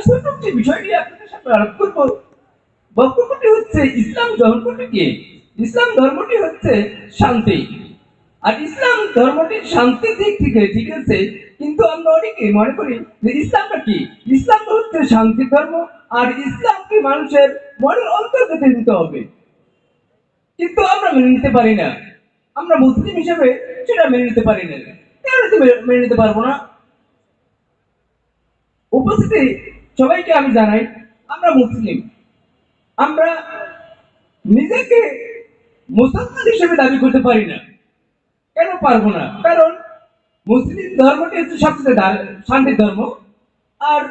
আমি ছোট একটি বিষয় নিয়ে আপনাদের সাথে আলাপ করব। বক্তব্যটি হচ্ছে, ইসলাম ধর্মটি কি ইসলাম ধর্মটি হচ্ছে শান্তি। আর ইসলাম ধর্মটি শান্তির দিক থেকে ঠিক আছে, কিন্তু আমরা অনেকে মনে করি যে ইসলামটা কি? ইসলাম হচ্ছে শান্তির ধর্ম, আর ইসলামকে মানুষের মনের অন্তর্গতে নিতে হবে। কিন্তু আমরা মেনে নিতে পারি না। আমরা মুসলিম হিসেবে সেটা মেনে নিতে পারি না। কেন মেনে নিতে পারব না? উপস্থিতি সবাইকে আমি জানাই, আমরা মুসলিম। আমরা নিজেকে মুসলমান হিসেবে দাবি করতে পারি না। কেন পারব না? কারণ মুসলিম ধর্মটি হচ্ছে সবচেয়ে শান্তির ধর্ম। আর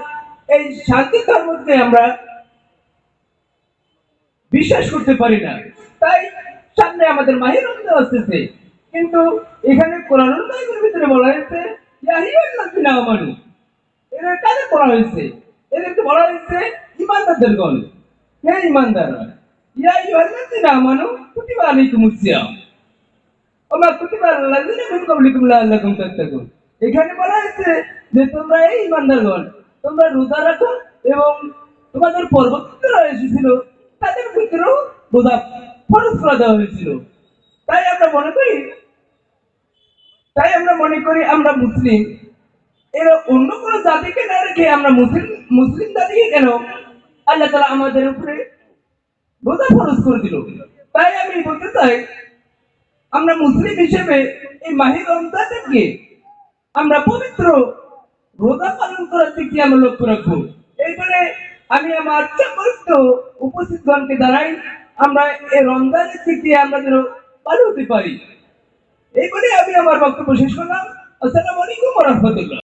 এই শান্তির ধর্মকে আমরা বিশ্বাস করতে পারি না, তাই সামনে আমাদের মাহির আসতেছে। কিন্তু এখানে কোরআন ভিতরে বলা হয়েছে এরা কাদের বলা হয়েছে এদেরকে বলা হয়েছে ইমানদারদের গণ হে ইমানদাররা ইয়া আমানু কুতিবা সিয়াম কুতিবা মিন লাআল্লাকুম তাত্তাকুন। এখানে বলা হয়েছে যে তোমরা এই ইমানদারগণ তোমরা রোজা রাখো এবং তোমাদের পরবর্তীরা এসেছিল, তাদের ভিতরেও রোজা ফরজ দেওয়া হয়েছিল। তাই আমরা মনে করি, তাই আমরা মনে করি আমরা মুসলিম। এর অন্য কোনো জাতিকে না রেখে আমরা মুসলিম মুসলিম জাতিকে কেন আল্লাহ তালা আমাদের উপরে রোজা ফরজ করে দিল? তাই আমি বলতে চাই, আমরা মুসলিম হিসেবে এই মাহির রমজানকে আমরা পবিত্র রোজা পালন করার দিক আমরা লক্ষ্য রাখব। এইবারে আমি আমার সমস্ত উপস্থিতগণকে দাঁড়াই আমরা এই রমজানের দিক আমরা যেন ভালো হতে পারি। এই বলে আমি আমার বক্তব্য শেষ করলাম। আসসালামু আলাইকুম রহমতুল্লাহ।